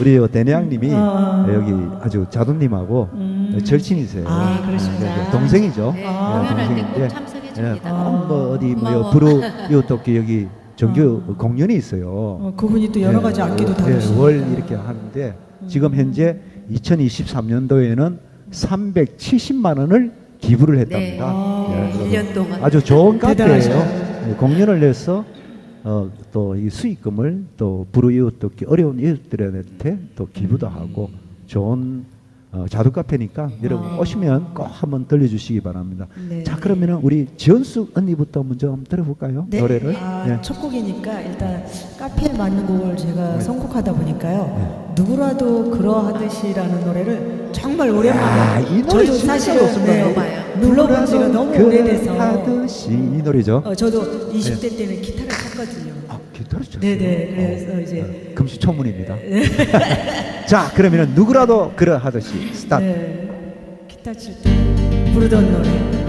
우리 요 대내양님이 아. 여기 아주 자두님하고 음. 절친이세요. 아, 그러시구나. 네, 동생이죠. 네, 네, 공연할 때 동생인데, 꼭 참석해 줍니다. 예, 꼭뭐 어디 뭐. 부르 이웃돕기 여기 정규 공연이 있어요. 어, 그분이 또 여러 가지 악기도 예, 다루시니까. 월 이렇게 하는데 지금 현재 2023년도에는 370만 원을 기부를 했답니다. 아. 예, 네, 1년 동안. 아주 좋은 카페예요. 대단하셔요. 예, 공연을 해서 어, 또 이 수익금을 또 불우 이웃돕기 어려운 이웃들한테 또 기부도 하고 좋은 어, 자두 카페니까 여러분 오시면 꼭 한번 들려주시기 바랍니다. 네. 자 그러면은 우리 지연숙 언니부터 먼저 한번 들어볼까요? 네. 노래를. 아, 예. 첫 곡이니까 일단 카페에 맞는 곡을 제가 네. 선곡하다 보니까요. 누구라도 그러하듯이라는 노래를 정말 오랜만에 야, 이 노래 저도 사실은. 네, 봐요. 불러본 지가 너무 오래돼서 하듯이 이 노래죠. 어, 저도 20대 때는 기타를 쳤거든요. 아 기타를 쳤어요. 네네, 그래서 어, 이제- 어, 금시초문입니다. 자 그러면은 누구라도 그러하듯이 스타트. 네, 기타 칠때 부르던 노래.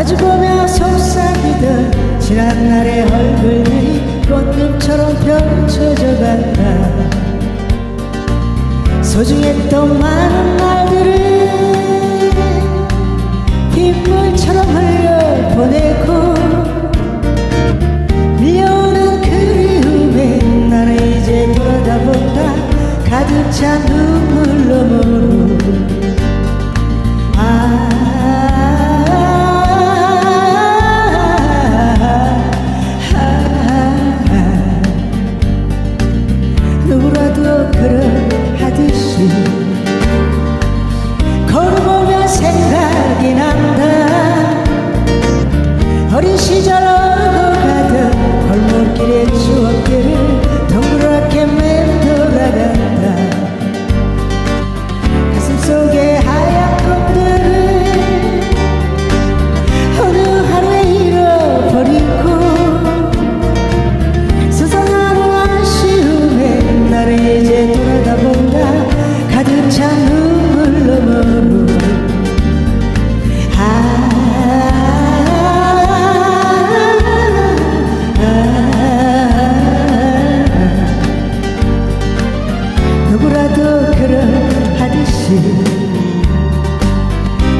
마주보며 속삭이던 지난날의 얼굴들이 꽃잎처럼 펼쳐져 간다. 소중했던 많은 날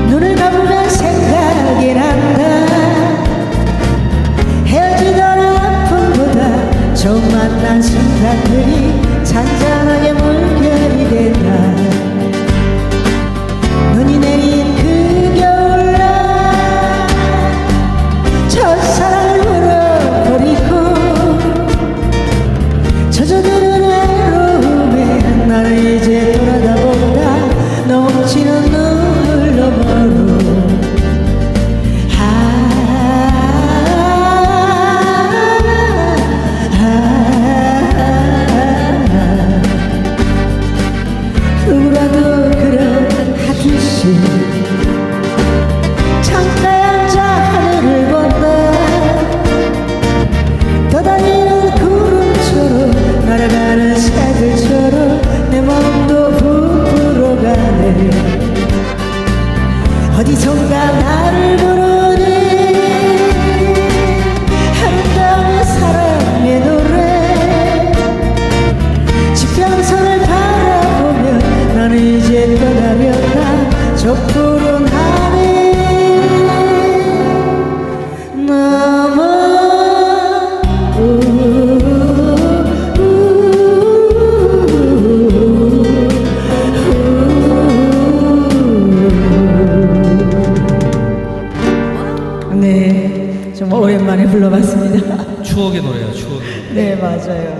눈을 감으면 생각이 난다. 헤어지던 아픔보다 처음 만난 순간들이 잔잔 오랜만에 불러봤습니다. 추억의 노래요, 추억의 노래. 네, 맞아요.